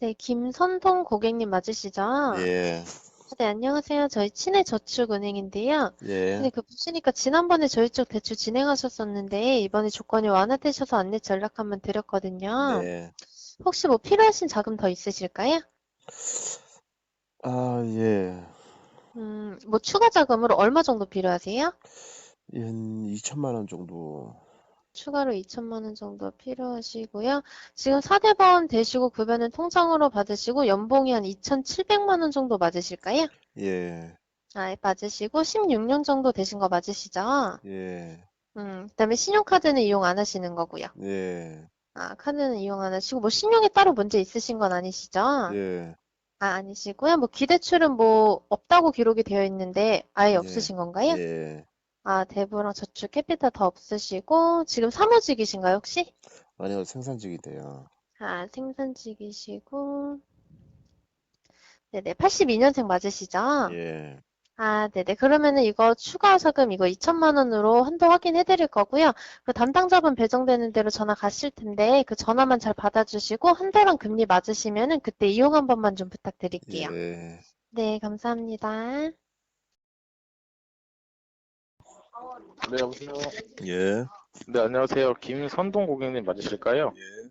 네, 김선동 고객님 맞으시죠? 예, 네, 안녕하세요. 저희 친해저축은행인데요. 예, 근데 그 보시니까 지난번에 저희 쪽 대출 진행하셨었는데 이번에 조건이 완화되셔서 안내 전략 한번 드렸거든요. 네. 혹시 뭐 필요하신 자금 더 있으실까요? 아, 예. 음, 뭐 추가 자금으로 얼마 정도 필요하세요? 한 2천만 원 정도. 추가로 2천만 원 정도 필요하시고요. 지금 4대번 되시고 급여는 통장으로 받으시고 연봉이 한 2,700만 원 정도 맞으실까요? 예, 아, 맞으시고 16년 정도 되신 거 맞으시죠? 예, 음, 그다음에 신용카드는 이용 안 하시는 거고요. 예, 아, 카드는 이용 안 하시고 뭐 신용에 따로 문제 있으신 건 아니시죠? 예. 아, 아니시고요. 뭐 기대출은 뭐 없다고 기록이 되어 있는데 아예 예. 없으신 건가요? 예. 아, 대부랑 저축 캐피탈 다 없으시고 지금 사무직이신가요, 혹시? 아니요, 생산직이 돼요. 아, 생산직이시고 네네, 82년생 맞으시죠? 예, 아, 네네. 그러면은 이거 추가 자금 이거 2천만 원으로 한도 확인해 드릴 거고요. 그 담당자분 배정되는 대로 전화 가실 텐데 그 전화만 잘 받아주시고 한도랑 금리 맞으시면은 그때 이용 한 번만 좀 부탁드릴게요. 예. 네, 감사합니다. 네, 여보세요. 예, 네, 안녕하세요. 김선동 고객님 맞으실까요? 예,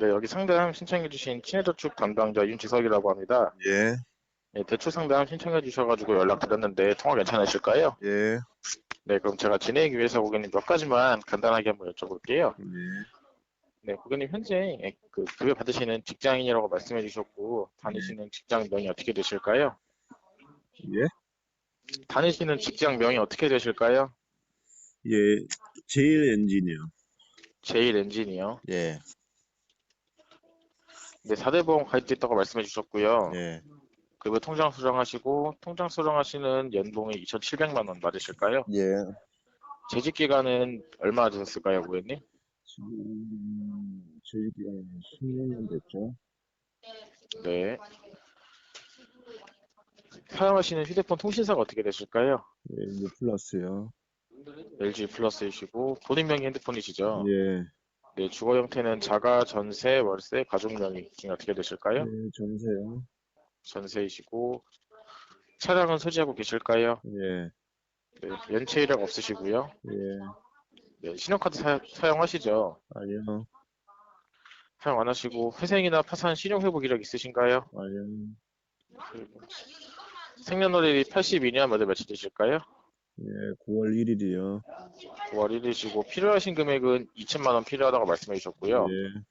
네, 여기 상담 신청해주신 친해저축 담당자 윤지석이라고 합니다. 예, 네, 대출 상담 신청해주셔가지고 연락드렸는데 통화 괜찮으실까요? 예, 네, 그럼 제가 진행하기 위해서 고객님 몇 가지만 간단하게 한번 여쭤볼게요. 예. 네, 고객님 현재 그 급여 받으시는 직장인이라고 말씀해주셨고 다니시는 직장명이 어떻게 되실까요? 예? 다니시는 직장명이 어떻게 되실까요? 예, 제일 엔지니어. 제일 엔지니어. 예, 네, 4대 보험 가입돼 있다고 말씀해 주셨고요. 예, 급여 통장 수령하시고 통장 수령하시는 연봉이 2,700만 원 맞으실까요? 예. 재직 기간은 얼마나 되셨을까요, 고객님? 지금 저희 기간 10년 됐죠? 네. 사용하시는 휴대폰 통신사가 어떻게 되실까요? 예, 이제 플러스요. LG 플러스이시고 본인 명의 핸드폰이시죠? 예, 네, 주거 형태는 자가, 전세, 월세, 가족 명의 중에 어떻게 되실까요? 예, 전세요. 전세이시고 차량은 소지하고 계실까요? 예, 네, 연체 이력 없으시고요. 예, 네, 신용카드 사, 사용하시죠? 아니요, 사용 안 하시고 회생이나 파산 신용 회복 이력 있으신가요? 아니요. 생년월일이 82년 몇월 며칠 되실까요? 예, 9월 1일이요. 9월 1일이시고 필요하신 금액은 2천만 원 필요하다고 말씀해 주셨고요. 예,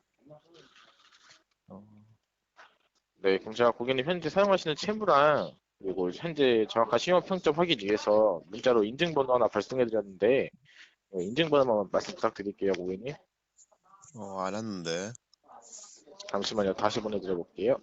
네, 그럼 제가 고객님 현재 사용하시는 채무랑 그리고 현재 정확한 신용 평점 확인 위해서 문자로 인증번호 하나 발송해 드렸는데 네, 인증번호만 말씀 부탁드릴게요, 고객님. 어, 알았는데. 잠시만요, 다시 보내드려 볼게요.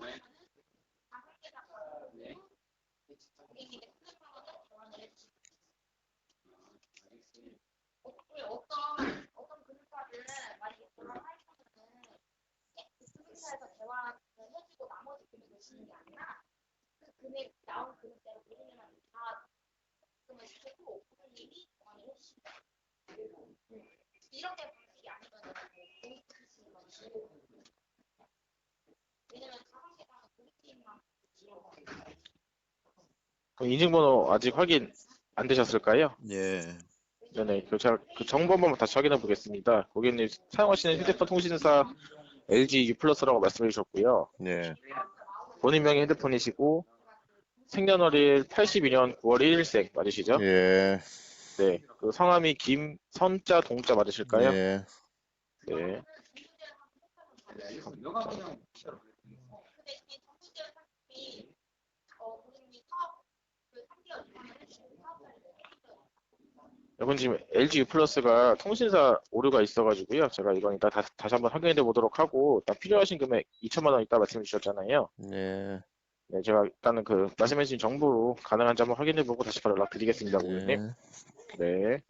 그럼 인증번호 아직 확인 안 되셨을까요? 예, 네네, 그그 정보 한번 다시 확인해 보겠습니다. 고객님 사용하시는 휴대폰 통신사 LG U 플러스라고 말씀해 주셨고요. 예, 본인 명의 핸드폰이시고 생년월일 82년 9월 1일생 맞으시죠? 예, 네. 그 성함이 김선자 동자 맞으실까요? 예, 네. 이건 지금 LG U 플러스가 통신사 오류가 있어가지고요. 제가 이건 이따 다, 다시 한번 확인해 보도록 하고, 일단 필요하신 금액 2천만 원 이따 말씀해 주셨잖아요. 예, 네, 제가 일단은 그 말씀해 주신 정보로 가능한지 한번 확인해 보고 다시 바로 연락드리겠습니다, 고객님. 예. 네.